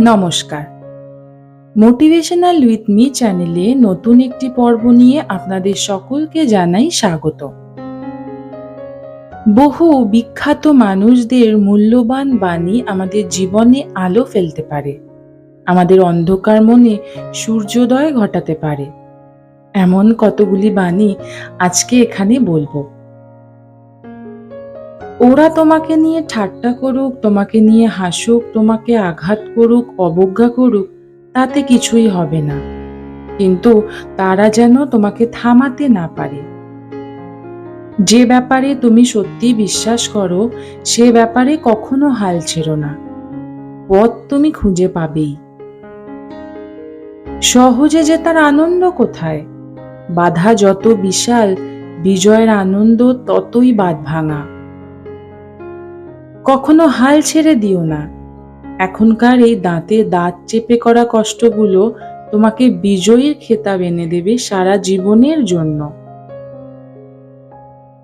নমস্কার। Motivational with me চ্যানেলে নতুন একটি পর্ব নিয়ে আপনাদের সকলকে জানাই স্বাগত। বহু বিখ্যাত মানুষদের মূল্যবান বাণী আমাদের জীবনে আলো ফেলতে পারে। আমাদের অন্ধকার মনে সূর্যোদয় ঘটাতে পারে। এমন কতগুলি বাণী আজকে এখানে বলব। ওরা তোমাকে নিয়ে ঠাট্টা করুক, তোমাকে নিয়ে হাসুক, তোমাকে আঘাত করুক, অবজ্ঞা করুক, তাতে কিছুই হবে না। কিন্তু তারা যেন তোমাকে থামাতে না পারে। যে ব্যাপারে তুমি সত্যি বিশ্বাস করো, সে ব্যাপারে কখনো হাল ছেড়ো না। পথ তুমি খুঁজে পাবেই। সহজে জেতার আনন্দ কোথায়? বাধা যত বিশাল, বিজয়ের আনন্দ ততই বাদ ভাঙা কখনো হাল ছেড়ে দিও না। এখনকার এই দাঁতে দাঁত চেপে করা কষ্টগুলো তোমাকে বিজয়ীর খেতাব এনে দেবে সারা জীবনের জন্য।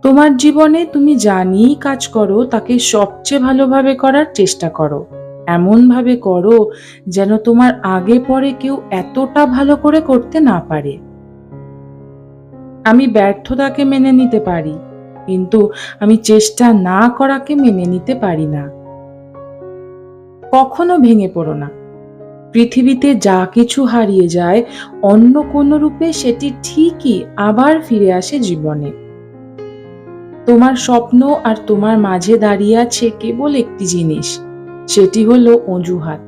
তোমার জীবনে তুমি জানিই কাজ করো, তাকে সবচেয়ে ভালোভাবে করার চেষ্টা করো। এমন ভাবে করো যেন তোমার আগে পরে কেউ এতটা ভালো করে করতে না পারে। আমি ব্যর্থতাকে মেনে নিতে পারি। কিন্তু আমি চেষ্টা না করাকে মেনে নিতে পারি না। কখনো ভেঙে পড়ো না। পৃথিবীতে যা কিছু হারিয়ে যায়, অন্য কোনো রূপে সেটি ঠিকই আবার ফিরে আসে জীবনে। তোমার স্বপ্ন আর তোমার মাঝে দাঁড়িয়ে আছে কেবল একটি জিনিস, সেটি হলো অজুহাত।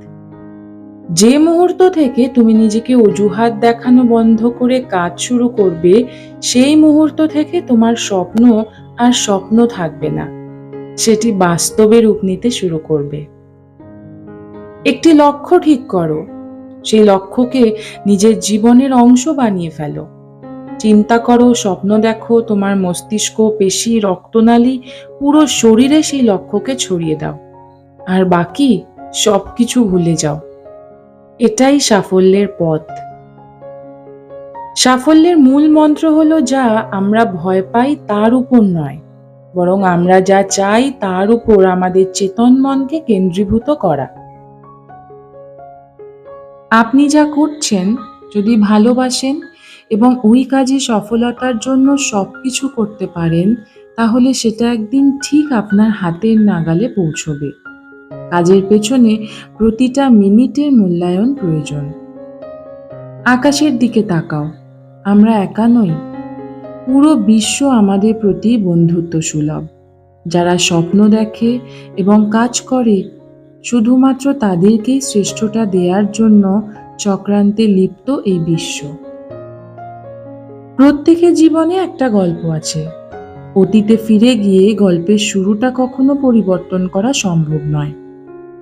যে মুহূর্ত থেকে তুমি নিজেকে অজুহাত দেখানো বন্ধ করে কাজ শুরু করবে, সেই মুহূর্ত থেকে তোমার স্বপ্ন আর স্বপ্ন থাকবে না। সেটি বাস্তবে রূপ নিতে শুরু করবে। একটি লক্ষ্য ঠিক করো। সেই লক্ষ্যকে নিজের জীবনের অংশ বানিয়ে ফেলো। চিন্তা করো, স্বপ্ন দেখো, তোমার মস্তিষ্ক, পেশি, রক্তনালী, পুরো শরীরে সেই লক্ষ্যকে ছড়িয়ে দাও। আর বাকি সবকিছু ভুলে যাও। এটাই সাফল্যের পথ। সাফল্যের মূল মন্ত্র হলো যা আমরা ভয় পাই তার উপর নয়, বরং আমরা যা চাই তার উপর আমাদের চেতন মনকে কেন্দ্রীভূত করা। আপনি যা করছেন, যদি ভালোবাসেন এবং ওই কাজে সফলতার জন্য সবকিছু করতে পারেন, তাহলে সেটা একদিন ঠিক আপনার হাতের নাগালে পৌঁছবে। কাজের পেছনে প্রতিটা মিনিটের মূল্যায়ন প্রয়োজন। আকাশের দিকে তাকাও। আমরা একা নই। পুরো বিশ্ব আমাদের প্রতি বন্ধুত্ব সুলভ যারা স্বপ্ন দেখে এবং কাজ করে, শুধুমাত্র তাদেরকেই শ্রেষ্ঠটা দেওয়ার জন্য চক্রান্তে লিপ্ত এই বিশ্ব। প্রত্যেকের জীবনে একটা গল্প আছে। অতীতে ফিরে গিয়ে গল্পের শুরুটা কখনো পরিবর্তন করা সম্ভব নয়।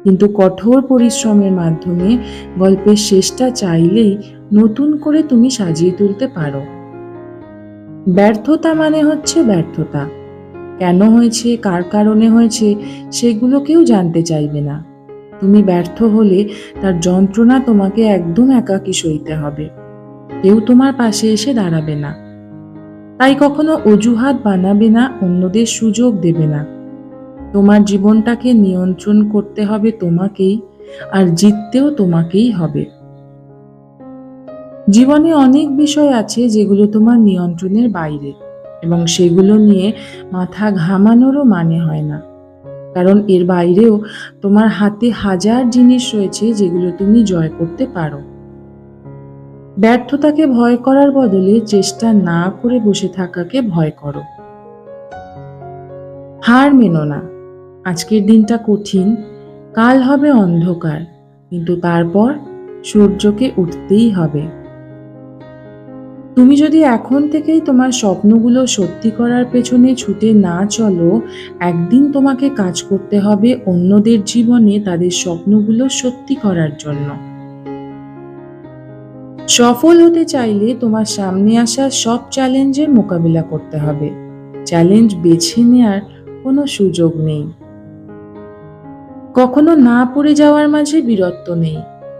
কিন্তু কঠোর পরিশ্রমের মাধ্যমে গল্পের শেষটা চাইলেই নতুন করে তুমি সাজিয়ে তুলতে পারো। ব্যর্থতা মানে হচ্ছে ব্যর্থতা। কেন হয়েছে, কার কারণে হয়েছে, সেগুলো কেউ জানতে চাইবে না। তুমি ব্যর্থ হলে তার যন্ত্রণা তোমাকে একদম একাকী সইতে হবে। কেউ তোমার পাশে এসে দাঁড়াবে না। তাই কখনো অজুহাত বানাবে না, অন্যদের সুযোগ দেবে না। তোমার জীবনটাকে নিয়ন্ত্রণ করতে হবে তোমাকেই আর জিততেও তোমাকেই হবে। জীবনে অনেক বিষয় আছে যেগুলো তোমার নিয়ন্ত্রণের বাইরে এবং সেগুলো নিয়ে মাথা ঘামানোরও মানে হয় না। কারণ এর বাইরেও তোমার হাতে হাজার জিনিস রয়েছে যেগুলো তুমি জয় করতে পারো। ব্যর্থতাকে ভয় করার বদলে চেষ্টা না করে বসে থাকাকে ভয় করো। হার মেনো না। আজকের দিনটা কঠিন, কাল হবে অন্ধকার, কিন্তু তারপর সূর্যকে উঠতেই হবে। তুমি যদি এখন থেকেই তোমার স্বপ্নগুলো সত্যি করার পেছনে ছুটে না চলো, একদিন তোমাকে কাজ করতে হবে অন্যদের জীবনে তাদের স্বপ্নগুলো সত্যি করার জন্য। সফল হতে চাইলে তোমার সামনে আসা সব চ্যালেঞ্জের মোকাবিলা করতে হবে। চ্যালেঞ্জ বেছে নেওয়ার কোনো সুযোগ নেই। কখনো না পড়ে যাওয়ার মাঝে বীরত্ব নেই।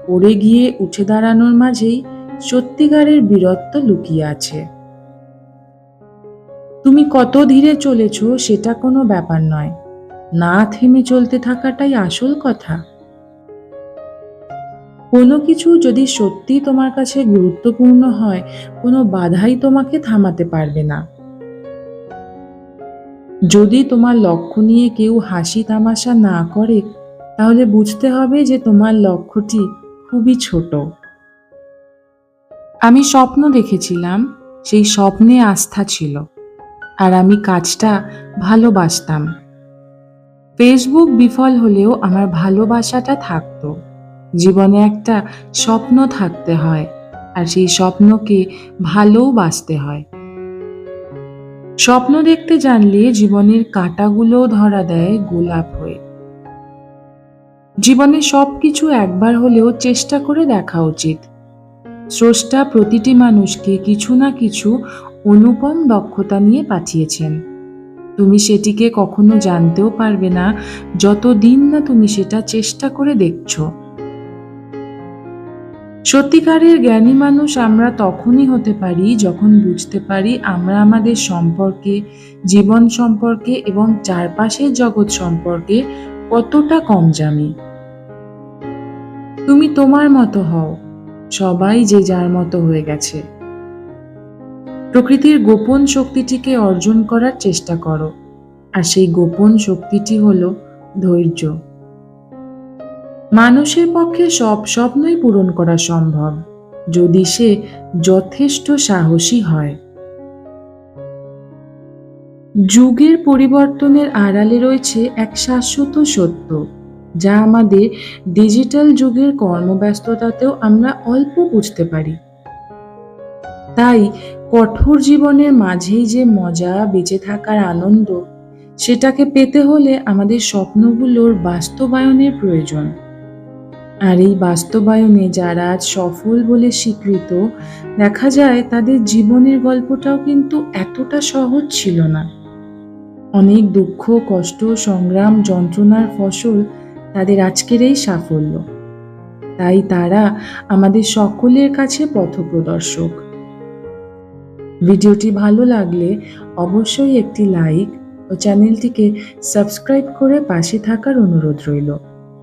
পড়ে গিয়ে উঠে দাঁড়ানোর মাঝেই সত্যিকারের বীরত্ব লুকিয়ে আছে। তুমি কত ধীরে চলেছ সেটা কোনো ব্যাপার নয়। না থেমে চলতে থাকাটাই আসল কথা। কোনো কিছু যদি সত্যি তোমার কাছে গুরুত্বপূর্ণ হয়, কোনো বাধাই তোমাকে থামাতে পারবে না। যদি তোমার লক্ষ্য নিয়ে কেউ হাসি তামাশা না করে তাহলে বুঝতে হবে যে তোমার লক্ষ্যটি খুবই ছোট। আমি স্বপ্ন দেখেছিলাম, সেই স্বপ্নে আস্থা ছিল, আর আমি কাজটা ভালোবাসতাম। ফেসবুক বিফল হলেও আমার ভালোবাসাটা থাকতো। জীবনে একটা স্বপ্ন থাকতে হয়, আর সেই স্বপ্নকে ভালোবাসতে হয়। স্বপ্ন দেখতে জানলে জীবনের কাঁটাগুলো ধরা দেয় গোলাপ হয়ে। জীবনে সবকিছু একবার হলেও চেষ্টা করে দেখা উচিত। স্রষ্টা প্রতিটি মানুষকে কিছু না কিছু অনুপম দক্ষতা নিয়ে পাঠিয়েছেন। তুমি সেটিকে কখনো জানতেও পারবে না যতদিন না তুমি সেটা চেষ্টা করে দেখছ। সত্যিকারের জ্ঞানী মানুষ আমরা তখনই হতে পারি যখন বুঝতে পারি আমরা আমাদের সম্পর্কে, জীবন সম্পর্কে এবং চারপাশের জগৎ সম্পর্কে কতটা কম জানি তুমি তোমার মতো হও, সবাই যে যার মতো হয়ে গেছে। প্রকৃতির গোপন শক্তিটিকে অর্জন করার চেষ্টা করো, আর সেই গোপন শক্তিটি হলো ধৈর্য। মানুষের পক্ষে সব স্বপ্নই পূরণ করা সম্ভব, যদি সে যথেষ্ট সাহসী হয়। যুগের পরিবর্তনের আড়ালে রয়েছে এক শাশ্বত সত্য, যা আমাদের ডিজিটাল যুগের কর্মব্যস্ততাতেও আমরা অল্প বুঝতে পারি। তাই কঠোর জীবনের মাঝেই যে মজা বেঁচে থাকার আনন্দ, সেটাকে পেতে হলে আমাদের স্বপ্নগুলোর বাস্তবায়নের প্রয়োজন। আর এই বাস্তবায়নে যারা আজ সফল বলে স্বীকৃত, দেখা যায় তাদের জীবনের গল্পটাও কিন্তু এতটা সহজ ছিল না। অনেক দুঃখ, কষ্ট, সংগ্রাম, যন্ত্রণার ফসল তাদের আজকের এই সাফল্য। তাই তারা আমাদের সকলের কাছে পথপ্রদর্শক। ভিডিওটি ভালো লাগলে অবশ্যই একটি লাইক ও চ্যানেলটিকে সাবস্ক্রাইব করে পাশে থাকার অনুরোধ রইল।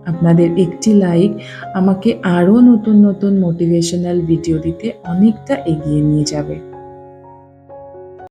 আপনাদের একটি লাইক আমাকে আরও নতুন নতুন মোটিভেশনাল ভিডিও দিতে অনেকটা এগিয়ে নিয়ে যাবে।